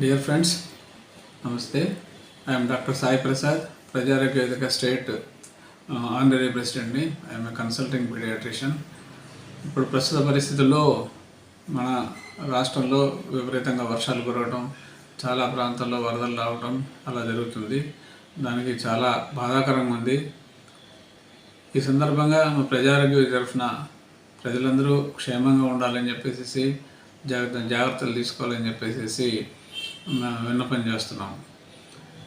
Dear friends namaste I'm doctor Sai Prasad Prajarogya Vedika state honorary ప్రెసిడెంట్ని I'm a consulting paediatrician ఇప్పుడు ప్రస్తుత పరిస్థితుల్లో మన రాష్ట్రంలో విపరీతంగా వర్షాలు కురవడం చాలా ప్రాంతాల్లో వరదలు రావడం అలా జరుగుతుంది. దానికి చాలా బాధాకరంగా ఉంది. ఈ సందర్భంగా మా ప్రజారోగ్య తరఫున ప్రజలందరూ క్షేమంగా ఉండాలని చెప్పేసి జాగ్రత్త జాగ్రత్తలు తీసుకోవాలని చెప్పేసి విన్నపం చేస్తున్నాం.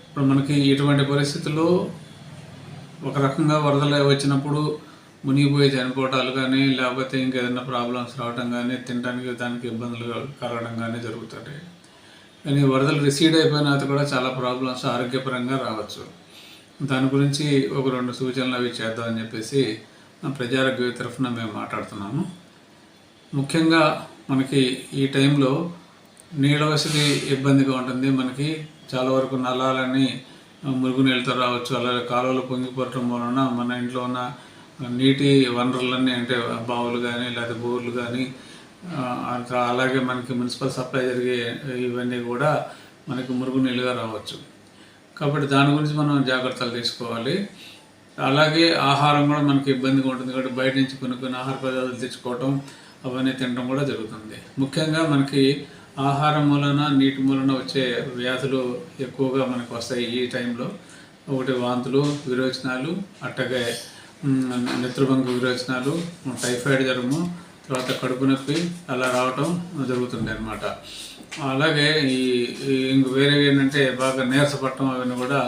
ఇప్పుడు మనకి ఇటువంటి పరిస్థితుల్లో ఒక రకంగా వరదలు వచ్చినప్పుడు మునిగిపోయి చనిపోవటాలు కానీ లేకపోతే ఇంకేదైనా ప్రాబ్లమ్స్ రావడం కానీ తినడానికి దానికి ఇబ్బందులు కలగడం కానీ జరుగుతుంటాయి. కానీ వరదలు రిసీడ్ అయిపోయిన తర్వాత కూడా చాలా ప్రాబ్లమ్స్ ఆరోగ్యపరంగా రావచ్చు. దాని గురించి ఒక రెండు సూచనలు అవి చేద్దామని చెప్పేసి ప్రజారోగ్య తరఫున మేము మాట్లాడుతున్నాము. ముఖ్యంగా మనకి ఈ టైంలో నీళ్ళ వసతి ఇబ్బందిగా ఉంటుంది. మనకి చాలా వరకు నల్లాలని మురుగు నీళ్ళతో రావచ్చు. అలాగే కాలువలు పొంగిపోవటం వలన మన ఇంట్లో ఉన్న నీటి వనరులన్నీ అంటే బావులు కానీ లేదా బోర్లు కానీ అలాగే మనకి మున్సిపల్ సప్లై జరిగే ఇవన్నీ కూడా మనకి మురుగు నీళ్ళుగా రావచ్చు. కాబట్టి దాని గురించి మనం జాగ్రత్తలు తీసుకోవాలి. అలాగే ఆహారం కూడా మనకి ఇబ్బందిగా ఉంటుంది కాబట్టి బయట నుంచి కొన్ని కొన్ని ఆహార పదార్థాలు తెచ్చుకోవటం అవన్నీ తినడం కూడా జరుగుతుంది. ముఖ్యంగా మనకి ఆహారం మూలన నీటి మూలన వచ్చే వ్యాధులు ఎక్కువగా మనకు వస్తాయి ఈ టైంలో. ఒకటి వాంతులు విరోచనాలు అట్టగే నిద్రభంగ విరోచనాలు టైఫాయిడ్ జ్వరము తర్వాత కడుపు నొప్పి అలా రావటం జరుగుతుంది అనమాట అలాగే ఈ ఈ ఇంక వేరే ఏంటంటే బాగా నీరసపడటం అవన్నీ కూడా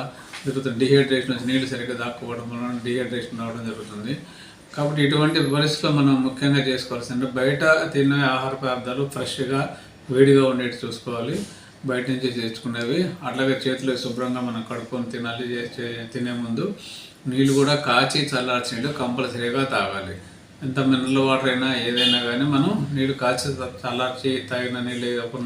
జరుగుతుంది. డిహైడ్రేషన్ వచ్చి నీళ్ళు సరిగ్గా దాక్కోవడం వలన డిహైడ్రేషన్ రావడం జరుగుతుంది. కాబట్టి ఇటువంటి పరిస్థితుల్లో మనం ముఖ్యంగా చేసుకోవాల్సింది బయట తినే ఆహార పదార్థాలు ఫ్రెష్గా వేడిగా ఉండేటి చూసుకోవాలి. బయట నుంచి చేర్చుకునేవి. అట్లాగే చేతులు శుభ్రంగా మనం కడుక్కొని తినాలి తినే ముందు నీళ్ళు కూడా కాచి చల్లార్చి నీళ్ళు కంపల్సరీగా తాగాలి. ఎంత మినరల్ వాటర్ అయినా ఏదైనా కానీ మనం నీళ్ళు కాచి చల్లార్చి తాగిన నీళ్ళు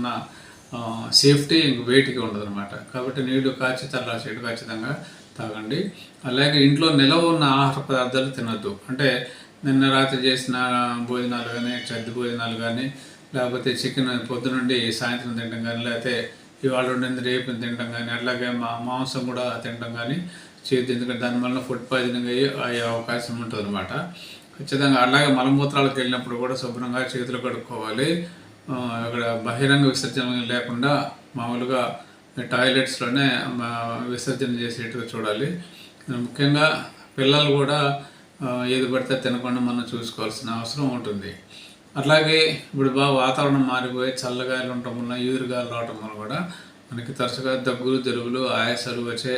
సేఫ్టీ ఇంక వేటికి ఉండదు అనమాట కాబట్టి నీళ్ళు కాచి చల్లార్చి నీళ్ళు ఖచ్చితంగా తాగండి. అలాగే ఇంట్లో నిలవ ఉన్న ఆహార పదార్థాలు తినద్దు. అంటే నిన్న రాత్రి చేసిన భోజనాలు కానీ చద్ది భోజనాలు కానీ లేకపోతే చికెన్ పొద్దునుండి సాయంత్రం తినడం కానీ లేకపోతే ఇవాళ ఉండింది రేపు తినడం కానీ అట్లాగే మా మాంసం కూడా తినడం కానీ చేయొద్దు. ఎందుకంటే దానివల్ల ఫుడ్ పాయిజనింగ్ అయ్యి అయ్యే అవకాశం ఉంటుంది అనమాట ఖచ్చితంగా అలాగే మలమూత్రాలకు వెళ్ళినప్పుడు కూడా శుభ్రంగా చేతులు కడుక్కోవాలి. అక్కడ బహిరంగ విసర్జన లేకుండా మామూలుగా టాయిలెట్స్లోనే మా విసర్జన చేసేట్టుగా చూడాలి. ముఖ్యంగా పిల్లలు కూడా ఏది పడితే తినకుండా మనం చూసుకోవాల్సిన అవసరం ఉంటుంది. అట్లాగే ఇప్పుడు బాగా వాతావరణం మారిపోయి చల్లగాయలు ఉండటం వల్ల ఈదురుగాయలు రావటం వల్ల కూడా మనకి తరచుగా దగ్గులు జలుబులు ఆయాసాలు వచ్చే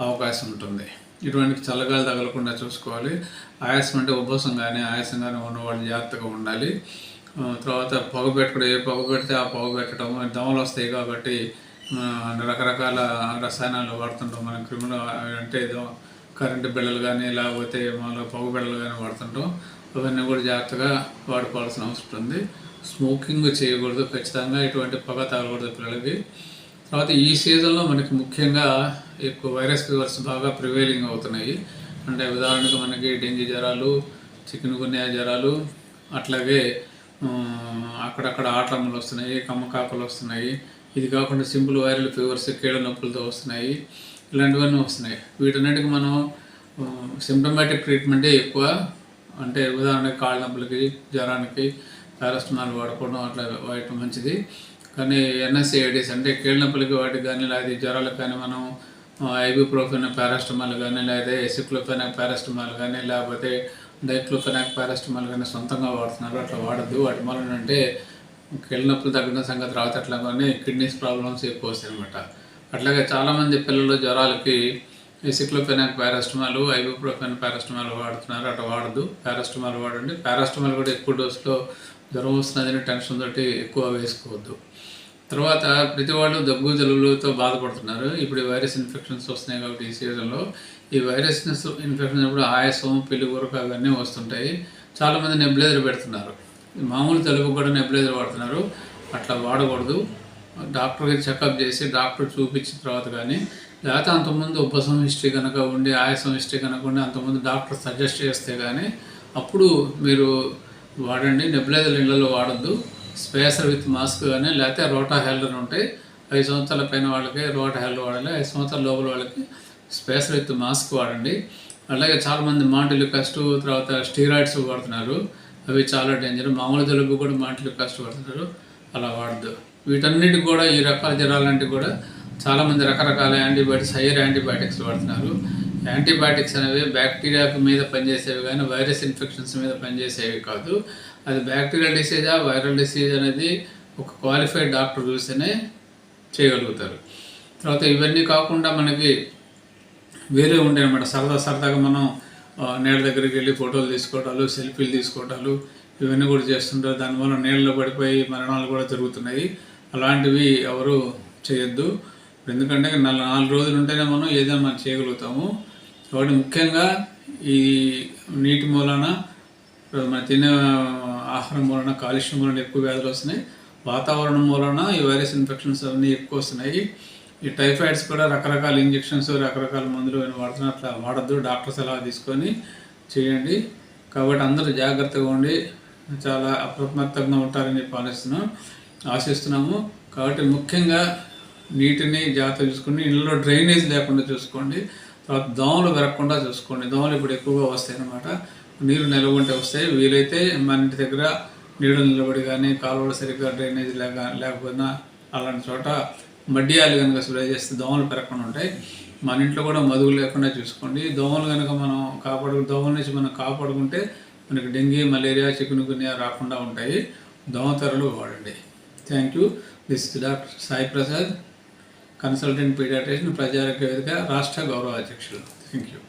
అవకాశం ఉంటుంది. ఇటువంటి చల్లగాలు తగలకుండా చూసుకోవాలి. ఆయాసం అంటే ఉబ్బసం కానీ ఆయాసం కానీ ఉన్నవాళ్ళు జాగ్రత్తగా ఉండాలి. తర్వాత పొగ పెట్టుకుని ఏ పొగ పెడితే ఆ పొగ పెట్టడం దోమలు వస్తాయి కాబట్టి రకరకాల రసాయనాలు వాడుతుంటాం. మనం క్రిమినల్ అంటే ఏదో కరెంటు బిళ్ళలు కానీ లేకపోతే మళ్ళీ పొగ బిళ్ళలు కానీ వాడుతుంటాం. అవన్నీ కూడా జాగ్రత్తగా వాడుకోవాల్సిన అవసరం ఉంది. స్మోకింగ్ చేయకూడదు ఖచ్చితంగా ఇటువంటి పొగ తాగకూడదు పిల్లలకి. తర్వాత ఈ సీజన్లో మనకి ముఖ్యంగా ఎక్కువ వైరస్ ఫీవర్స్ బాగా ప్రివైలింగ్ అవుతున్నాయి. అంటే ఉదాహరణకు మనకి డెంగ్యూ జ్వరాలు చికెన్ గున్యా జ్వరాలు అట్లాగే అక్కడక్కడ ఆటములు వస్తున్నాయి కమ్మకాకులు వస్తున్నాయి. ఇది కాకుండా సింపుల్ వైరల్ ఫీవర్స్ కీళ్ళ నొప్పులతో వస్తున్నాయి. ఇలాంటివన్నీ వస్తున్నాయి. వీటన్నిటికి మనం సిమ్టమాటిక్ ట్రీట్మెంటే ఎక్కువ. అంటే ఉదాహరణ కాళ్ళ నొప్పులకి జ్వరానికి పారాస్టమాల్ వాడుకోవడం అట్లా వాడటం మంచిది. కానీ ఎన్ఎస్ఏఐడిస్ అంటే కీళ్ళ నొప్పులకి వాటికి కానీ లేదా జ్వరాలకు కానీ మనం ఐబుప్రోఫెన్ పారాస్టమాల్ కానీ లేదా ఎసిక్లోఫెనాక్ పారాస్టమాల్ కానీ లేకపోతే డైక్లోఫెనాక్ పారాస్టమాల్ కానీ సొంతంగా వాడుతున్నారు. అట్లా వాడద్దు. వాటి వలన అంటే కీళ్ళ నొప్పులు తగ్గిన సంగతి రావత కానీ కిడ్నీస్ ప్రాబ్లమ్స్ ఎక్కువ వస్తాయి అనమాట అట్లాగే చాలామంది పిల్లలు జ్వరాలకి సిక్లోపెనాక్ పారాస్టమాల్ ఐబుప్రోఫెన్ పారాస్టమాల్ వాడుతున్నారు. అట్లా వాడద్దు పారాస్టమాల్ వాడండి. పారాస్టమాల్ కూడా ఎక్కువ డోసులో జ్వరం వస్తున్నదని టెన్షన్ తోటి ఎక్కువ వేసుకోవద్దు. తర్వాత ప్రతి వాళ్ళు దగ్గు జలుబులతో బాధపడుతున్నారు. ఇప్పుడు వైరస్ ఇన్ఫెక్షన్స్ వస్తున్నాయి కాబట్టి ఈ సీజన్లో. ఈ వైరస్ ఇన్ఫెక్షన్ ఇప్పుడు ఆయాసం పిల్లిగురక అవన్నీ వస్తుంటాయి. చాలామంది నెబ్లేజర్ పెడుతున్నారు. మామూలు జలుబు కూడా నెబ్లేజర్ వాడుతున్నారు. అట్లా వాడకూడదు. డాక్టర్కి చెకప్ చేసి డాక్టర్ చూపించిన తర్వాత కానీ లేకపోతే అంతకుముందు ఉపశమ హిస్టరీ కనుక ఉండి ఆయాసం హిస్టరీ కనుక ఉండి అంతకుముందు డాక్టర్ సజెస్ట్ చేస్తే కానీ అప్పుడు మీరు వాడండి నెబులైజర్ ఇళ్ళలో వాడద్దు. స్పేసర్ విత్ మాస్క్ కానీ లేకపోతే రోటా హెల్డర్ ఉంటాయి. ఐదు సంవత్సరాల పైన వాళ్ళకి రోటా హెల్డర్ వాడాలి ఐదు సంవత్సరాల లోపల వాళ్ళకి స్పేసర్ విత్ మాస్క్ వాడండి. అలాగే చాలామంది మాంటిలు కష్టు తర్వాత స్టీరాయిడ్స్ వాడుతున్నారు. అవి చాలా డేంజర్. మామూలు జలుబు కూడా మాంటిలు కష్టపడుతున్నారు అలా వాడద్దు. వీటన్నిటికి కూడా ఈ రకాల జ్వరాలంటే కూడా చాలామంది రకరకాల యాంటీబయాటిక్స్ హైయర్ యాంటీబయాటిక్స్ వాడుతున్నారు. యాంటీబయాటిక్స్ అనేవి బ్యాక్టీరియా మీద పనిచేసేవి కానీ వైరస్ ఇన్ఫెక్షన్స్ మీద పనిచేసేవి కాదు. అది బ్యాక్టీరియల్ డిసీజా వైరల్ డిసీజ్ అనేది ఒక క్వాలిఫైడ్ డాక్టర్ చూస్తేనే చేయగలుగుతారు. తర్వాత ఇవన్నీ కాకుండా మనకి వేరే ఉండే అనమాట సరదా సరదాగా మనం నీళ్ళ దగ్గరికి వెళ్ళి ఫోటోలు తీసుకోవటాలు సెల్ఫీలు తీసుకోవటాలు ఇవన్నీ కూడా చేస్తుంటారు. దానివల్ల నీళ్ళలో పడిపోయి మరణాలు కూడా జరుగుతున్నాయి. అలాంటివి ఎవరు చేయొద్దు. ఎందుకంటే నాలుగు నాలుగు రోజులు ఉంటేనే మనం ఏదైనా మనం చేయగలుగుతాము. కాబట్టి ముఖ్యంగా ఈ నీటి మూలాన మన తినే ఆహారం మూలన కాలుష్యం మూలన ఎక్కువ వ్యాధులు వస్తున్నాయి. వాతావరణం మూలన ఈ వైరస్ ఇన్ఫెక్షన్స్ అన్నీ ఎక్కువ వస్తున్నాయి. ఈ టైఫాయిడ్స్ కూడా రకరకాల ఇంజెక్షన్స్ రకరకాల మందులు వాడుతున్న అట్లా వాడద్దు. డాక్టర్ సలహా తీసుకొని చేయండి. కాబట్టి అందరూ జాగ్రత్తగా ఉండి చాలా అప్రమత్తంగా ఉంటారని చెప్పి ఆలోచిస్తున్నాం. ఆశిస్తున్నాము. కాబట్టి ముఖ్యంగా నీటిని జాగ్రత్త చూసుకోండి. ఇళ్ళలో డ్రైనేజ్ లేకుండా చూసుకోండి. తర్వాత దోమలు పెరగకుండా చూసుకోండి. దోమలు ఇప్పుడు ఎక్కువగా వస్తాయి అన్నమాట. నీరు నిల్వ వస్తాయి. వీలైతే మన ఇంటి దగ్గర నీళ్ళు నిలబడి కానీ కాలువలు సరిగ్గా డ్రైనేజ్ లేక లేకపోయినా అలాంటి చోట మడ్డియాలు కనుక స్ప్రే చేస్తే దోమలు పెరగకుండా ఉంటాయి. మన ఇంట్లో కూడా మదువు లేకుండా చూసుకోండి. దోమలు కనుక మనం కాపాడు దోమల నుంచి మనం కాపాడుకుంటే మనకి డెంగీ మలేరియా చికెన్ గునియా రాకుండా ఉంటాయి. దోమ తెరలు వాడండి. Thank you this doctor Sai Prasad consultant paediatrician Prajarogya Vedika రాష్ట్ర గౌరవ అధ్యక్షులు థ్యాంక్ యూ